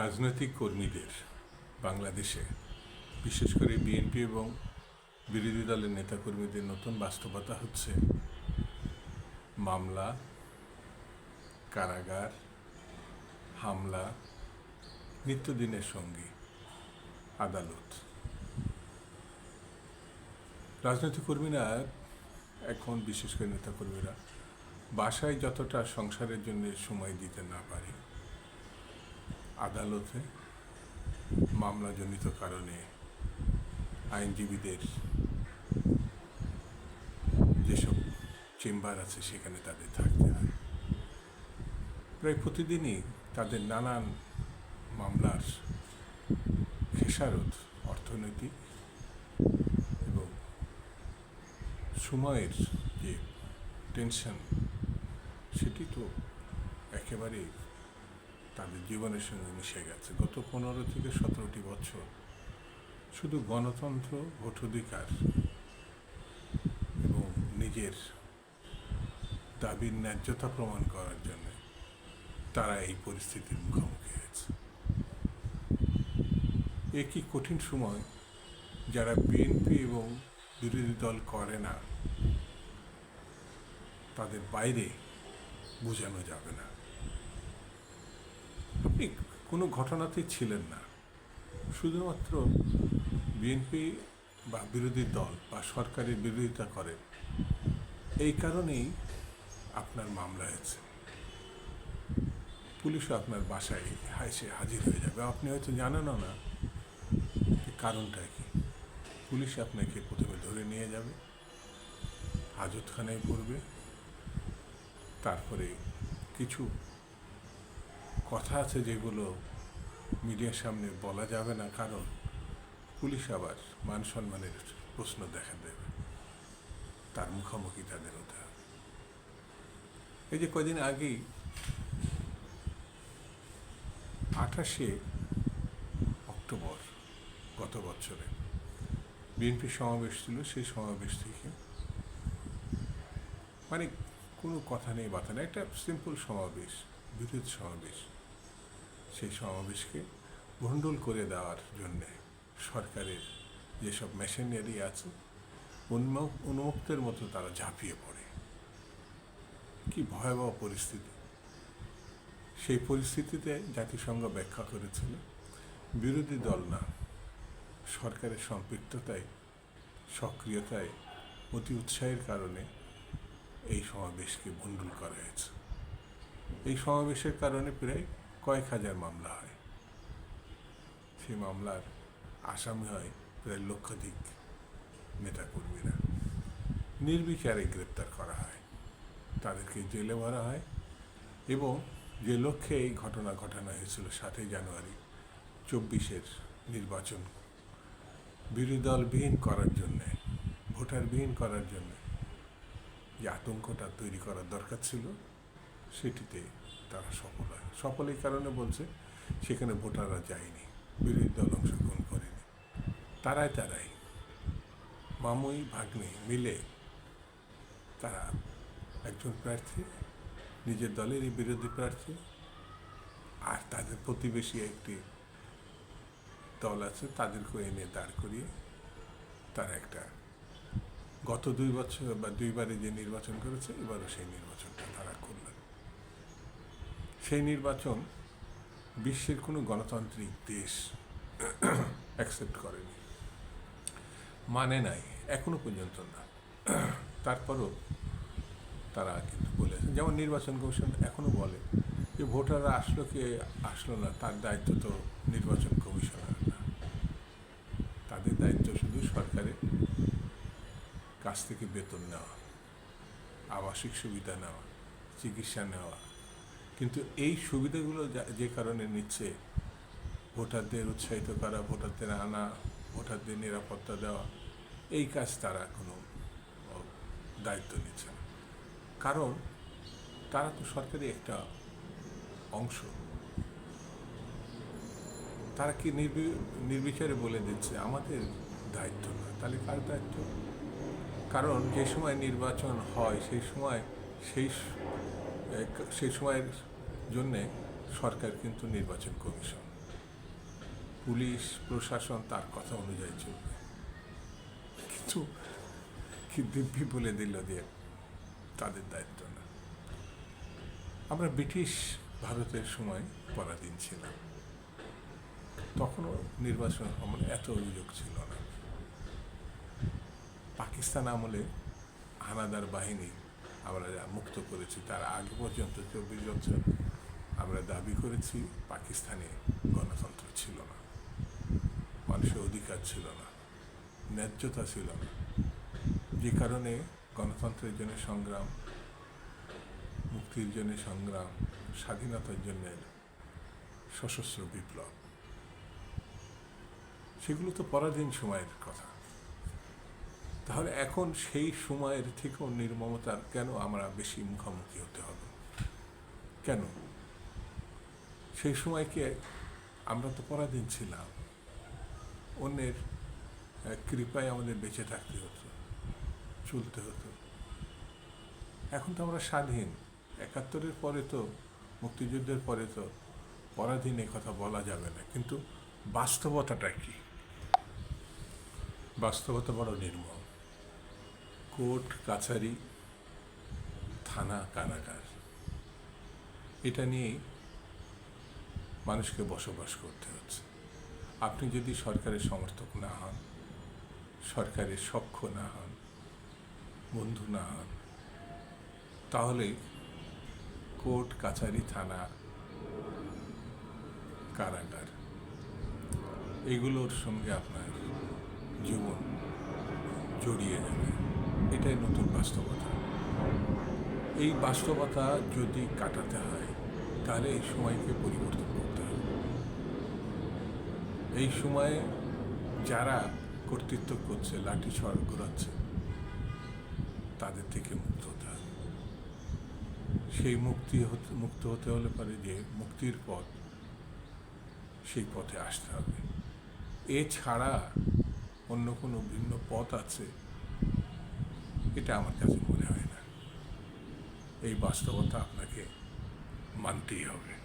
রাজনৈতিক কর্মীদের বাংলাদেশে, বিশেষ করে বিএনপি এবং বিরোধী দলের নেতাকর্মীদের নতুন বাস্তবতা হচ্ছে মামলা, কারাগার, হামলা, নিত্যদিনের সঙ্গী, আদালত। রাজনৈতিক কর্মীরা, এখন বিশেষ করে নেতাকর্মীরা, বাসায় যতটা সংসারের জন্য সময় দিতে না পারে আদালতে মামলাজনিত কারণে আইনজীবীদের যেসব চেম্বার আছে সেখানে তাদের থাকতে হয়। প্রায় প্রতিদিনই তাদের নানান মামলার খেসারত, অর্থনৈতিক এবং সময়ের যে টেনশন, সেটি তো একেবারেই তাদের জীবনের সঙ্গে মিশে গেছে। গত পনেরো থেকে সতেরোটি বছর শুধু গণতন্ত্র, ভোটাধিকার এবং নিজের দাবির ন্যায্যতা প্রমাণ করার জন্য তারা এই পরিস্থিতির মুখোমুখি হয়েছে। একই কঠিন সময়? যারা বিএনপি এবং বিরোধী দল করে না, তাদের বাইরে বোঝানো যাবে না। কোনো ঘটনাতেই ছিলেন না। শুধুমাত্র বিএনপি বা বিরোধী দল বা সরকারের বিরোধিতা করেন এই কারণেই আপনার মামলা হয়েছে। পুলিশও আপনার বাসায় হাইসে হাজির হয়ে যাবে। আপনি হয়তো জানেনও না কারণটা কি। পুলিশ আপনাকে প্রথমে ধরে নিয়ে যাবে, হাজতখানায় পড়বে, তারপরে কিছু কথা আছে যেগুলো মিডিয়ার সামনে বলা যাবে না, কারণ পুলিশ আবার মান সম্মানের প্রশ্ন দেখা দেবে। তার মুখোমুখি তাদের হতে হবে। এই যে কদিন আগেই আঠাশে অক্টোবর গত বছরে বিএনপি সমাবেশ ছিল, সেই সমাবেশ থেকে মানে কোনো কথা নেই বাতা নেই, একটা সিম্পল সমাবেশ। বিদ্যুৎ সমাবেশ। সেই সমাবেশকে ভণ্ডুল করে দেওয়ার জন্যে সরকারের যেসব মেশিনারি আছে উন্মুক উন্মুক্তের মতো তারা ঝাঁপিয়ে পড়ে। কি ভয়াবহ পরিস্থিতি। সেই পরিস্থিতিতে জাতিসংঘ ব্যাখ্যা করেছিল, বিরোধী দল না, সরকারের সম্পৃক্ততায়, সক্রিয়তায় অতি উৎসাহের কারণে এই সমাবেশকে ভণ্ডুল করা হয়েছে। এই সমাবেশের কারণে প্রায় কয়েক হাজার মামলা হয়। সেই মামলার আসামি হয় প্রায় লক্ষাধিক নেতাকর্মীরা। নির্বিচারে গ্রেপ্তার করা হয়। তাদেরকে জেলে ভরা হয় এবং যে লক্ষ্যে এই ঘটনা ঘটানো হয়েছিল সাতই জানুয়ারি চব্বিশের নির্বাচন, বিরোধী দলবিহীন করার জন্যে ভোটারবিহীন করার জন্যে যে আতঙ্কটা তৈরি করার দরকার ছিল সেটিতে তারা সফল হয়। সফল এই কারণে বলছে, সেখানে ভোটাররা যায়নি, বিরোধী দল অংশগ্রহণ করেনি। তারাই তারাই মামুই, ভাগ্নে মিলে তারা একজন প্রার্থী, নিজের দলেরই বিরোধী প্রার্থী আর তাদের প্রতিবেশী একটি দল আছে তাদেরকে এনে দাঁড় করিয়ে তারা একটা গত দুই বছর বা দুইবারে যে নির্বাচন করেছে, এবারও সেই নির্বাচনটা তারা সেই নির্বাচন বিশ্বের কোনো গণতান্ত্রিক দেশ অ্যাকসেপ্ট করেনি। মানে নাই, এখনও পর্যন্ত না। তারপরও তারা কিন্তু বলেছেন যেমন নির্বাচন কমিশন এখনও বলে যে ভোটাররা আসলো কে আসলো না, তার দায়িত্ব তো নির্বাচন কমিশনার না। তাদের দায়িত্ব শুধু সরকারের কাছ থেকে বেতন নেওয়া, আবাসিক সুবিধা নেওয়া, চিকিৎসা নেওয়া কিন্তু এই সুবিধাগুলো যা- কারণে নিচ্ছে, ভোটারদের উৎসাহিত করা, ভোটারদের আনা, ভোটারদের নিরাপত্তা দেওয়া, এই কাজ তারা কোনো দায়িত্ব নিচ্ছে না। কারণ তারা তো সরকারি একটা অংশ। তারা কি নির্বি- নির্বিচারে বলে দিচ্ছে, আমাদের দায়িত্ব না। তাহলে কার দায়িত্ব? কারণ যে সময় নির্বাচন হয়, সেই সময় সেই সেই সময়ের জন্যে সরকার কিন্তু নির্বাচন কমিশন। পুলিশ, প্রশাসন তার কথা অনুযায়ী চলবে। কিন্তু, কি দিব্যি বলে দিল দিয়ে তাদের দায়িত্ব না। আমরা ব্রিটিশ ভারতের সময় পরাধীন ছিলাম। তখনও নির্বাচন আমলে এত অভিযোগ ছিল না। পাকিস্তান আমলে হানাদার বাহিনী আমরা যা মুক্ত করেছি তার আগে পর্যন্ত চব্বিশ বছর আমরা দাবি করেছি পাকিস্তানে গণতন্ত্র ছিল না। মানুষের অধিকার ছিল না। ন্যায্যতা ছিল না। যে কারণে গণতন্ত্রের জন্য সংগ্রাম, মুক্তির জন্য সংগ্রাম, স্বাধীনতার জন্য সশস্ত্র বিপ্লব, সেগুলো তো পরাধীন সময়ের কথা। তাহলে এখন সেই সময়ের থেকেও নির্মমতার কেন আমরা বেশি মুখোমুখি হতে হবে? কেন? সেই সময়কে আমরা তো পরাধীন ছিলাম। অন্যের কৃপায় আমাদের বেঁচে থাকতে হতো, চলতে হতো। এখন তো আমরা স্বাধীন। একাত্তরের পরে তো, মুক্তিযুদ্ধের পরে তো পরাধীন কথা বলা যাবে না। কিন্তু বাস্তবতাটা কি? বাস্তবতা বড় নির্মম। কোর্ট, কাছারি, থানা, কারাগার। এটা নিয়েই মানুষকে বসবাস করতে হচ্ছে। আপনি যদি সরকারের সমর্থক না হন, সরকারের সখ্য না হন, বন্ধু না হন, তাহলে কোর্ট, কাছারি, থানা, কারাগার, এগুলোর সঙ্গে আপনার জীবন জড়িয়ে যাবে। এটাই নতুন বাস্তবতা। এই বাস্তবতা যদি কাটাতে হয়, তাহলে এই সময়কে পরিবর্তন করতে হবে। এই সময়ে যারা কর্তৃত্ব করছে, লাঠি ছড় ঘোরাচ্ছে, তাদের থেকে মুক্ত হতে হবে। সেই মুক্তি হতে, মুক্ত হতে হলে পারে যে মুক্তির পথ, সেই পথে আসতে হবে। এছাড়া অন্য কোনো ভিন্ন পথ আছে এটা আমার কাছে মনে হয় না। এই বাস্তবতা আপনাকে মানতেই হবে।